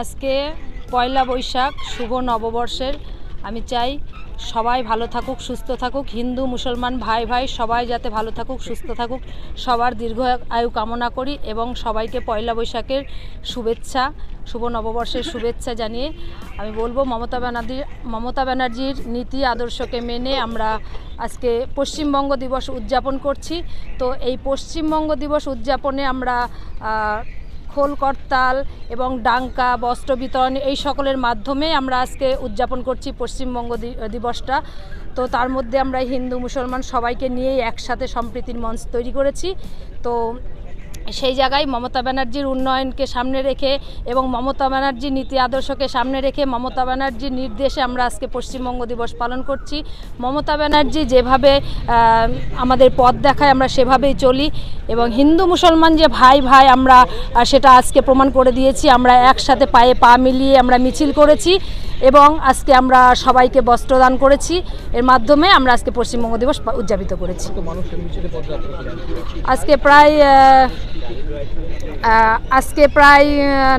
আজকে পয়লা বৈশাখ, শুভ নববর্ষের। আমি চাই সবাই ভালো থাকুক, সুস্থ থাকুক। হিন্দু, মুসলমান, ভাই ভাই, সবাই যাতে ভালো থাকুক, সুস্থ থাকুক। সবার দীর্ঘ আয়ু কামনা করি এবং সবাইকে পয়লা বৈশাখের শুভেচ্ছা, শুভ নববর্ষের শুভেচ্ছা জানিয়ে আমি বলব, মমতা ব্যানার্জি, মমতা ব্যানার্জির নীতি আদর্শকে মেনে আমরা আজকে পশ্চিমবঙ্গ দিবস উদযাপন করছি। তো এই পশ্চিমবঙ্গ দিবস উদযাপনে আমরা খোল করতাল এবং ডাঙ্কা বস্ত্র বিতরণ এই সকলের মাধ্যমে আমরা আজকে উদযাপন করছি পশ্চিমবঙ্গ দিবসটা। তো তার মধ্যে আমরা হিন্দু, মুসলমান সবাইকে নিয়েই একসাথে সম্প্রীতির মঞ্চ তৈরি করেছি। তো সেই জায়গায় মমতা ব্যানার্জির উন্নয়নকে সামনে রেখে এবং মমতা ব্যানার্জির নীতি আদর্শকে সামনে রেখে মমতা ব্যানার্জির নির্দেশে আমরা আজকে পশ্চিমবঙ্গ দিবস পালন করছি। মমতা ব্যানার্জি যেভাবে আমাদের পথ দেখায় আমরা সেভাবেই চলি এবং হিন্দু মুসলমান যে ভাই ভাই আমরা সেটা আজকে প্রমাণ করে দিয়েছি। আমরা একসাথে পায়ে পা মিলিয়ে আমরা মিছিল করেছি এবং আজকে আমরা সবাইকে বস্ত্রদান করেছি। এর মাধ্যমে আমরা আজকে পশ্চিমবঙ্গ দিবস উদযাপিত করেছি। আজকে প্রায় আজকে প্রায়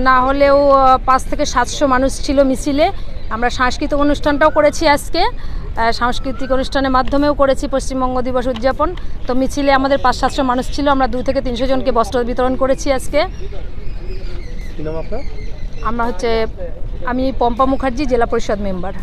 না হলেও পাঁচ থেকে সাতশো মানুষ ছিল মিছিলে। আমরা সাংস্কৃতিক অনুষ্ঠানটাও করেছি আজকে। সাংস্কৃতিক অনুষ্ঠানের মাধ্যমেও করেছি পশ্চিমবঙ্গ দিবস উদযাপন। তো মিছিলে আমাদের পাঁচ সাতশো মানুষ ছিল আমরা দু থেকে তিনশো জনকে বস্ত্র বিতরণ করেছি আজকে। আমরা হচ্ছে আমি পম্পা মুখার্জি জেলা পরিষদ মেম্বার।